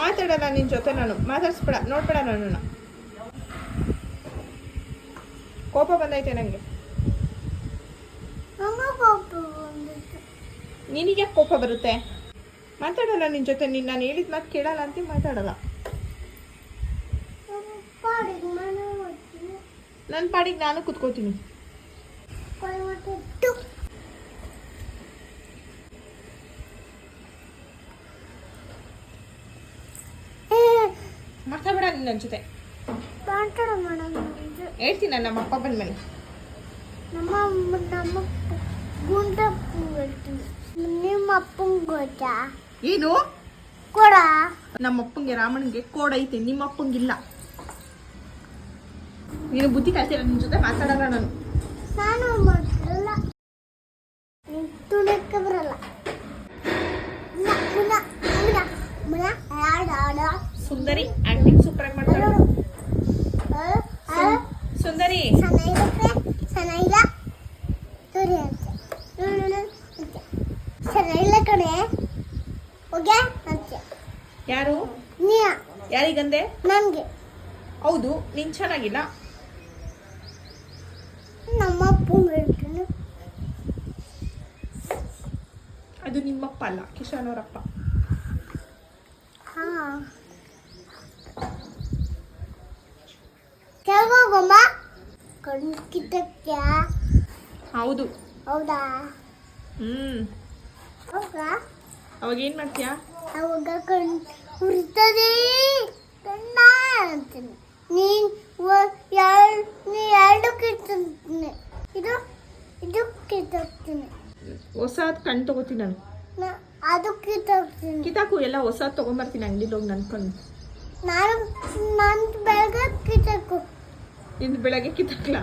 ಮಾತಾಡಲ್ಲ ನಿನ್ನ ಜೊತೆ ನಾನು. ಮಾತಾಡ್ಸ್ಬೇಡ ನೋಡ್ಬೇಡ ನಾನು ಕೋಪ ಬಂದೈತೆ ನನಗೆ ನಿನಗೆ ಕೋಪ ಬರುತ್ತೆ? ಮಾತಾಡಲ್ಲ ನಿನ್ನ ಜೊತೆ ನೀನು ನಾನು ಹೇಳಿದ ಮಾತು ಕೇಳಲ್ಲ ಅಂತ ಮಾತಾಡಲ್ಲ. ನನ್ನ ಪಾಡಿಗೆ ನಾನು ಕುತ್ಕೋತೀನಿ. ಮಾತಾಡಬೇಡ ನೀನು ನನ್ನ ಜೊತೆ. ಹೇಳ್ತೀನಿ ನಾನು ನಮ್ಮ ಅಪ್ಪ ಬಂದ್ಮೇಲೆ ನಮ್ಮ ನಮ್ಮ ಗುಂಡಪ್ಪು ನಿಮ್ಮ ಅಪ್ಪಂಗೆ ಗೊತ್ತಾ? ಏನು? ಕೊಡ. ನಮ್ಮ ಅಪ್ಪಂಗೆ ರಾಮಣ್ಣಗೆ ಕೋಡ್ ಐತೆ ನಿಮ್ಮ ಅಪ್ಪಂಗಿಲ್ಲ. ನೀನು ಬುದ್ಧಿ ಕಲ್ತಿಲ್ಲ ನಿನ್ನ ಜೊತೆ? ಮಾತಾಡಲ್ಲ ನಾನು. ನಾನು ಸುಂದರಿ ಆಕ್ಟಿಂಗ್ ಸೂಪರ್ ಆಗಿ ಮಾಡ್ತಾಳೆ. ಸುಂದರಿ. ಯಾರು? ಯಾರಿಗಂದೆ? ನನಗೆ ಹೌದು, ನೀನ್ ಚೆನ್ನಾಗಿಲ್ಲ. ನಮ್ಮ ಅದು ನಿಮ್ಮಪ್ಪ ಅಲ್ಲ, ಕಿಶನ್ ಅವರಪ್ಪ. ಹಾ. ಹೌದು. ಹೌದಾ? ಹ್ಮ್. ಹೌದಾ? ಅವಾಗ ಏನ್ ಮಾಡ್ತೀಯಾ? ಅವಾಗ ಕಣ್ಣು ಉರಿತದೆ. ಕಣ್ಣ ಅಂತೀನಿ. ನೀನ್ ಎರಡು ನೀ ಎರಡು ಕಿತ್ತೀನಿ ಇದು ಇದು ಕಿತ್ತೋಗ್ತೀನಿ ಹೊಸದ್ ಕಣ್ ತಗೋತೀನಿ ನಾನು. ಅದು ಕಿತ್ತೋಗ್ತೀನಿ ಕಿತಾಕು ಎಲ್ಲ ಹೊಸದ್ ತಗೊಂಬರ್ತೀನಿ ಅಂಗಡಿಲಿ ಹೋಗಿ ನನ್ಕೊಂಡು. ನಾನು ನಾನು ಬೆಳಗ್ಗೆ ಕಿತ್ತಕ್ಕು ಇಂದು ಬೆಳಗ್ಗೆ ಕಿತ್ತಕ್ಲಾ?